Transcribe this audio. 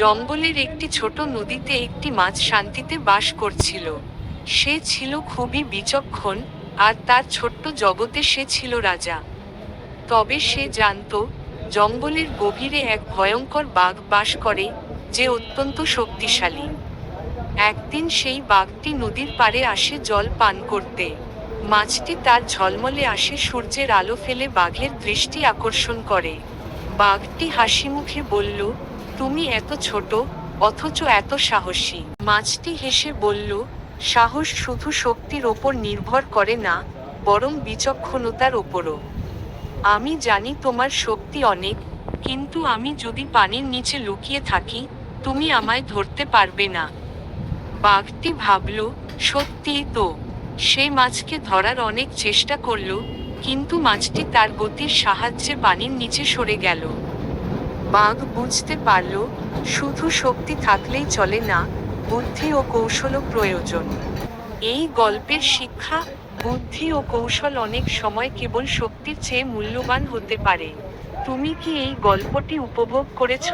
জঙ্গলের একটি ছোট নদীতে একটি মাছ শান্তিতে বাস করছিল। সে ছিল খুবই বিচক্ষণ, আর তার ছোট্ট জগতে সে ছিল রাজা। তবে সে জানত, জঙ্গলের গভীরে এক ভয়ঙ্কর বাঘ বাস করে যে অত্যন্ত শক্তিশালী। একদিন সেই বাঘটি নদীর পাড়ে আসে জল পান করতে। মাছটি তার ঝলমলে আসে সূর্যের আলো ফেলে বাঘের দৃষ্টি আকর্ষণ করে। বাঘটি হাসি মুখে বলল তুমি এত ছোট, অথচ এত সাহসী। মাছটি হেসে বলল, সাহস শুধু শক্তির ওপর নির্ভর করে না, বরং বিচক্ষণতার ওপরও। আমি জানি তোমার শক্তি অনেক, কিন্তু আমি যদি পানির নিচে লুকিয়ে থাকি, তুমি আমায় ধরতে পারবে না। বাঘটি ভাবল, সত্যিই তো। সে মাছকে ধরার অনেক চেষ্টা করল, কিন্তু মাছটি তার গতির সাহায্যে পানির নিচে সরে গেল। বাঘ বুঝতে পারল, শুধু শক্তি থাকলেই চলে না, বুদ্ধি ও কৌশলও প্রয়োজন। এই গল্পের শিক্ষা, বুদ্ধি ও কৌশল অনেক সময় কেবল শক্তির চেয়ে মূল্যবান হতে পারে। তুমি কি এই গল্পটি উপভোগ করেছ?